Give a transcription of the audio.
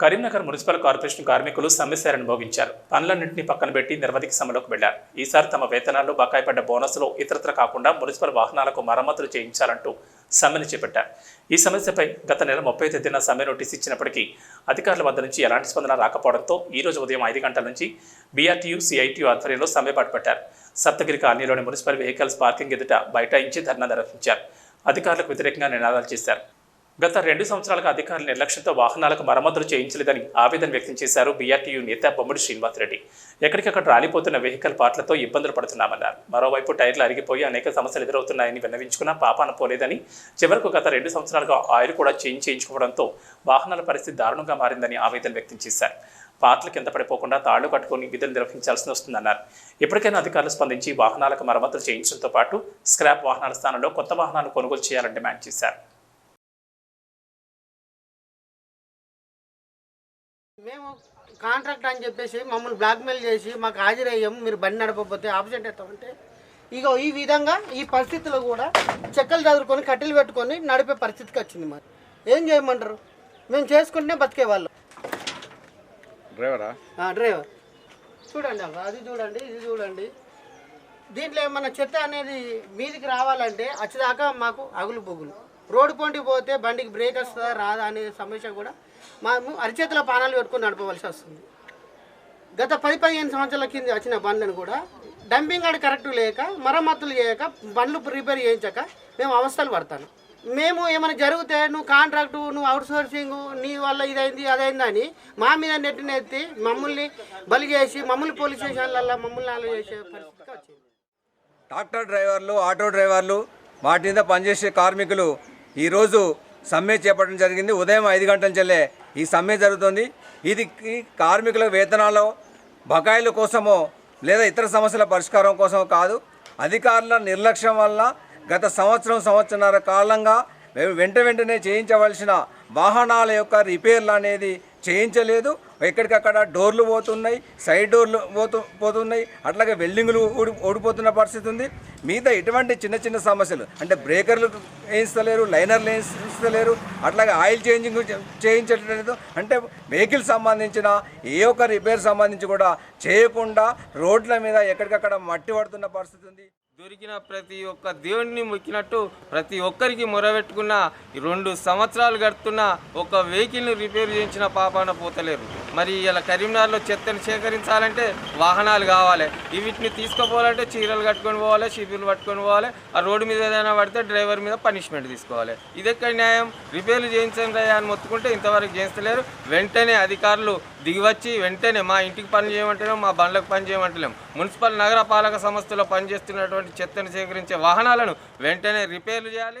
Karimnagar municipal corporation కార్మికులు సమ్మెశారని అనుభవించారు. పనులన్నింటినీ పక్కన పెట్టి నిర్వధిక సమ్మెలోకి వెళ్ళారు ఈసారి తమ వేతనాల్లో బకాయి పడ్డ బోనస్లో ఇతరత్ర కాకుండా మున్సిపల్ వాహనాలకు మరమ్మతులు చేయించాలంటూ సమ్మెను చేపట్టారు. ఈ సమస్యపై గత నెల ముప్పై తేదీన సమ్మె నోటీస్ ఇచ్చినప్పటికీ అధికారుల వద్ద నుంచి ఎలాంటి స్పందన రాకపోవడంతో ఈ రోజు ఉదయం ఐదు గంటల నుంచి బీఆర్టీయూ సిఐటియు ఆధ్వర్యంలో సమ్మె పాటుపట్టారు సప్తగిరి కాలనీలోని మున్సిపల్ వెహికల్స్ పార్కింగ్ ఎదుట బైఠాయించి ధర్నా నిర్వహించారు. అధికారులకు వ్యతిరేకంగా నినాదాలు చేశారు. గత రెండు సంవత్సరాలుగా అధికారుల నిర్లక్ష్యంతో వాహనాలకు మరమ్మతులు చేయించలేదని ఆవేదన వ్యక్తం చేశారు బీఆర్టీయూ నేత బొమ్మడి శ్రీనివాసరెడ్డి. ఎక్కడికక్కడ రాలిపోతున్న వెహికల్ పార్ట్లతో ఇబ్బందులు పడుతున్నామన్నారు. మరోవైపు టైర్లు అరిగిపోయి అనేక సమస్యలు ఎదురవుతున్నాయని విన్నవించుకున్నా పాపాన పోలేదని చివరకు గత రెండు సంవత్సరాలుగా ఆయిల్ కూడా చేంజ్ చేయించుకోవడంతో వాహనాల పరిస్థితి దారుణంగా మారిందని ఆవేదన వ్యక్తం చేశారు. పార్ట్ల కింద పడిపోకుండా తాళ్ళు కట్టుకొని విధులు నిర్వహించాల్సి వస్తుందన్నారు. ఎప్పటికైనా అధికారులు స్పందించి వాహనాలకు మరమ్మతులు చేయించడంతో పాటు స్క్రాప్ వాహనాల స్థానంలో కొత్త వాహనాలు కొనుగోలు చేయాలని డిమాండ్ చేశారు. మేము కాంట్రాక్ట్ అని చెప్పేసి మమ్మల్ని బ్లాక్మెయిల్ చేసి మాకు హాజరయ్యాం మీరు బండి నడపకపోతే ఆబ్సెంట్ అవుతామంటే ఇక ఈ విధంగా ఈ పరిస్థితిలో కూడా చెక్కలు చదువుకొని కట్టెలు పెట్టుకొని నడిపే పరిస్థితికి వచ్చింది మరి ఏం చేయమంటారు? మేము చేసుకుంటే బతికే వాళ్ళం. డ్రైవరా? డ్రైవర్. చూడండి అవ్వ అది చూడండి ఇది చూడండి. దీంట్లో ఏమన్నా చెత్త అనేది మీదికి రావాలంటే వచ్చేదాకా మాకు అగులు బొగులు రోడ్డు పొంటి పోతే బండికి బ్రేక్ వస్తుందా రాదా అనే సమస్య కూడా మేము అరిచేతుల పానాలు పెట్టుకొని నడపవలసి వస్తుంది. గత పది పదిహేను సంవత్సరాల కింద వచ్చిన బండ్లను కూడా డంపింగ్ ఆడి కరెక్ట్ లేక మరమ్మతులు చేయక బండ్లు రిపేర్ చేయించక మేము అవస్థలు పడతాను. మేము ఏమైనా జరిగితే నువ్వు కాంట్రాక్టు నువ్వు అవుట్ సోర్సింగ్ నీ వల్ల ఇదైంది అదైంది అని మా మీద నెట్టిన ఎత్తి మమ్మల్ని బలి చేసి మమ్మల్ని పోలీస్ స్టేషన్లలో మమ్మల్ని అలా చేసే పరిస్థితి టాక్టర్ ట్రాక్టర్ డ్రైవర్లు ఆటో డ్రైవర్లు వాటి మీద పనిచేసే కార్మికులు ఈరోజు సమ్మె చేపట్టడం జరిగింది. ఉదయం ఐదు గంటల చెల్లే ఈ సమ్మె జరుగుతుంది. ఇది కార్మికుల వేతనాలు బకాయిల కోసమో లేదా ఇతర సమస్యల పరిష్కారం కోసమో కాదు. అధికారుల నిర్లక్ష్యం వల్ల గత సంవత్సరం సంవత్సరాల కాలంగా మేము వెంట వెంటనే చేయించవలసిన వాహనాల యొక్క రిపేర్లు అనేది చేయించలేదు. ఎక్కడికక్కడ డోర్లు పోతున్నాయి సైడ్ డోర్లు పోతు పోతున్నాయి అట్లాగే వెల్డింగ్లు ఊడి ఓడిపోతున్న పరిస్థితి ఉంది. మిగతా ఎటువంటి చిన్న చిన్న సమస్యలు అంటే బ్రేకర్లు వేయిస్తలేరు లైనర్లు వేయిస్తలేరు అట్లాగే ఆయిల్ చేంజింగ్ చేయించట్లేదు. అంటే వెహికల్ సంబంధించిన ఏ ఒక్క రిపేర్ సంబంధించి కూడా చేయకుండా రోడ్ల మీద ఎక్కడికక్కడ మట్టి పడుతున్న పరిస్థితి ఉంది. దొరికిన ప్రతి ఒక్క దేవుడిని మొక్కినట్టు ప్రతి ఒక్కరికి మొరబెట్టుకున్న రెండు సంవత్సరాలు గడుతున్న ఒక వెహికల్ని రిపేర్ చేయించిన పాపాన పోతలేరు. మరి ఇలా కరీంనగర్లో చెత్తను సేకరించాలంటే వాహనాలు కావాలి. వీటిని తీసుకుపోవాలంటే చీరలు కట్టుకొని పోవాలి షీపులు పట్టుకొని పోవాలి. ఆ రోడ్డు మీద ఏదైనా పడితే డ్రైవర్ మీద పనిష్మెంట్ తీసుకోవాలి. ఇదెక్కడ న్యాయం? రిపేర్లు చేయించండి అని మొత్తుకుంటే ఇంతవరకు చేస్తలేరు వెంటనే అధికారులు దిగివచ్చి వెంటనే మా ఇంటికి పని చేయమంటలేము మా బండ్లకు పని చేయమంటలేము మున్సిపల్ నగర పాలక సంస్థలో పనిచేస్తున్నటువంటి చెత్తను సేకరించే వాహనాలను వెంటనే రిపేర్లు చేయాలి.